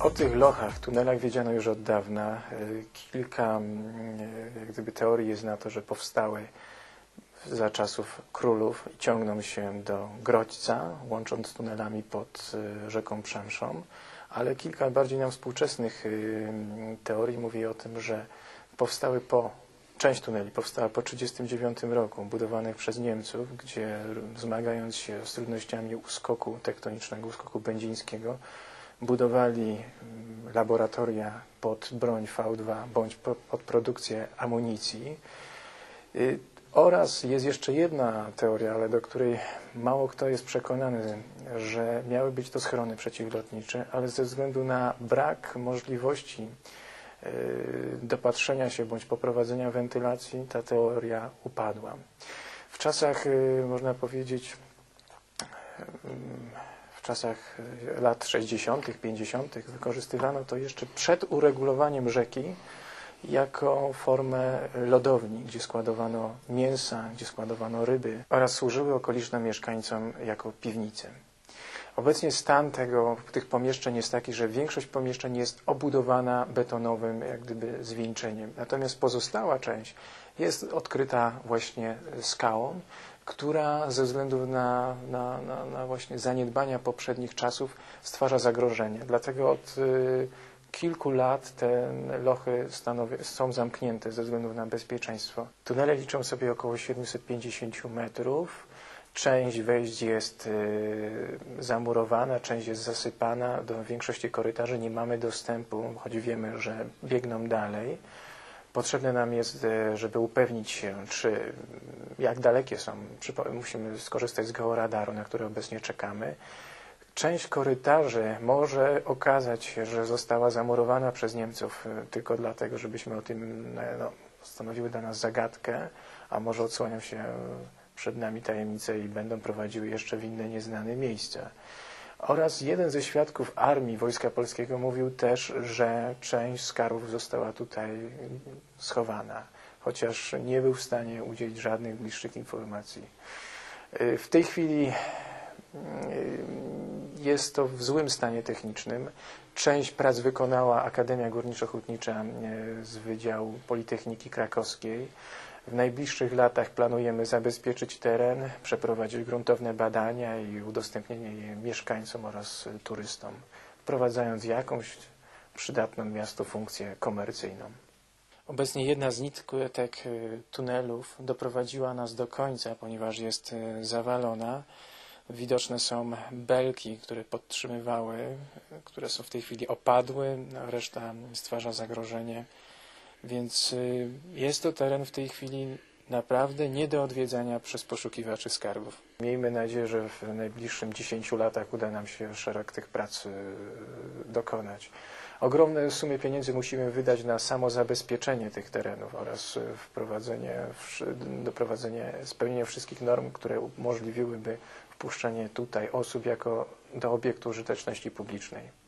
O tych lochach, tunelach wiedziano już od dawna. Y, Kilka mm, y, jak gdyby teorii jest na to, że powstały za czasów królów i ciągną się do Grodźca, łącząc tunelami pod y, rzeką Przemszą, ale kilka bardziej nam współczesnych teorii mówi o tym, że powstały po, część tuneli powstała po 1939 roku, budowanych przez Niemców, gdzie zmagając się z trudnościami uskoku tektonicznego, uskoku będzińskiego, budowali mm, laboratoria pod broń V2 bądź po- pod produkcję amunicji. Y, Oraz jest jeszcze jedna teoria, ale do której mało kto jest przekonany, że miały być to schrony przeciwlotnicze, ale ze względu na brak możliwości y, dopatrzenia się bądź poprowadzenia wentylacji, ta teoria upadła. W czasach, y, można powiedzieć, czasach y, lat 60., 50. wykorzystywano to jeszcze przed uregulowaniem rzeki jako formę lodowni, gdzie składowano mięsa, gdzie składowano ryby oraz służyły okolicznym mieszkańcom jako piwnice. Obecnie stan tego, tych pomieszczeń jest taki, że większość pomieszczeń jest obudowana betonowym jak gdyby zwieńczeniem. Natomiast pozostała część jest odkryta właśnie skałą, która ze względu na, na, na, na właśnie zaniedbania poprzednich czasów stwarza zagrożenie. Dlatego od y, kilku lat te lochy stanowi, są zamknięte ze względu na bezpieczeństwo. Tunele liczą sobie około 750 metrów. Część wejść jest y, zamurowana, część jest zasypana. Do większości korytarzy nie mamy dostępu, choć wiemy, że biegną dalej. Potrzebne nam jest, e, żeby upewnić się, czy jak dalekie są. Musimy skorzystać z georadaru, na który obecnie czekamy. Część korytarzy może okazać się, że została zamurowana przez Niemców e, tylko dlatego, żebyśmy o tym e, no, stanowiły dla nas zagadkę, a może odsłonią się przed nami tajemnice i będą prowadziły jeszcze w inne nieznane miejsca. Oraz jeden ze świadków armii Wojska Polskiego mówił też, że część skarbów została tutaj schowana, chociaż nie był w stanie udzielić żadnych bliższych informacji. Y, W tej chwili y, jest to w złym stanie technicznym. Część prac wykonała Akademia Górniczo-Hutnicza y, z Wydziału Politechniki Krakowskiej. W najbliższych latach planujemy zabezpieczyć teren, przeprowadzić gruntowne badania i udostępnienie je mieszkańcom oraz turystom, wprowadzając jakąś przydatną miastu funkcję komercyjną. Obecnie jedna z nitek y, tunelów doprowadziła nas do końca, ponieważ jest y, zawalona. Widoczne są belki, które podtrzymywały, y, które są w tej chwili opadły, a reszta stwarza zagrożenie. Więc y, jest to teren w tej chwili naprawdę nie do odwiedzania przez poszukiwaczy skarbów. Miejmy nadzieję, że w najbliższym 10 latach uda nam się szereg tych prac y, dokonać. Ogromne sumy pieniędzy musimy wydać na samo zabezpieczenie tych terenów oraz y, wprowadzenie, doprowadzenie, spełnienie wszystkich norm, które umożliwiłyby wpuszczenie tutaj osób jako do obiektu użyteczności publicznej.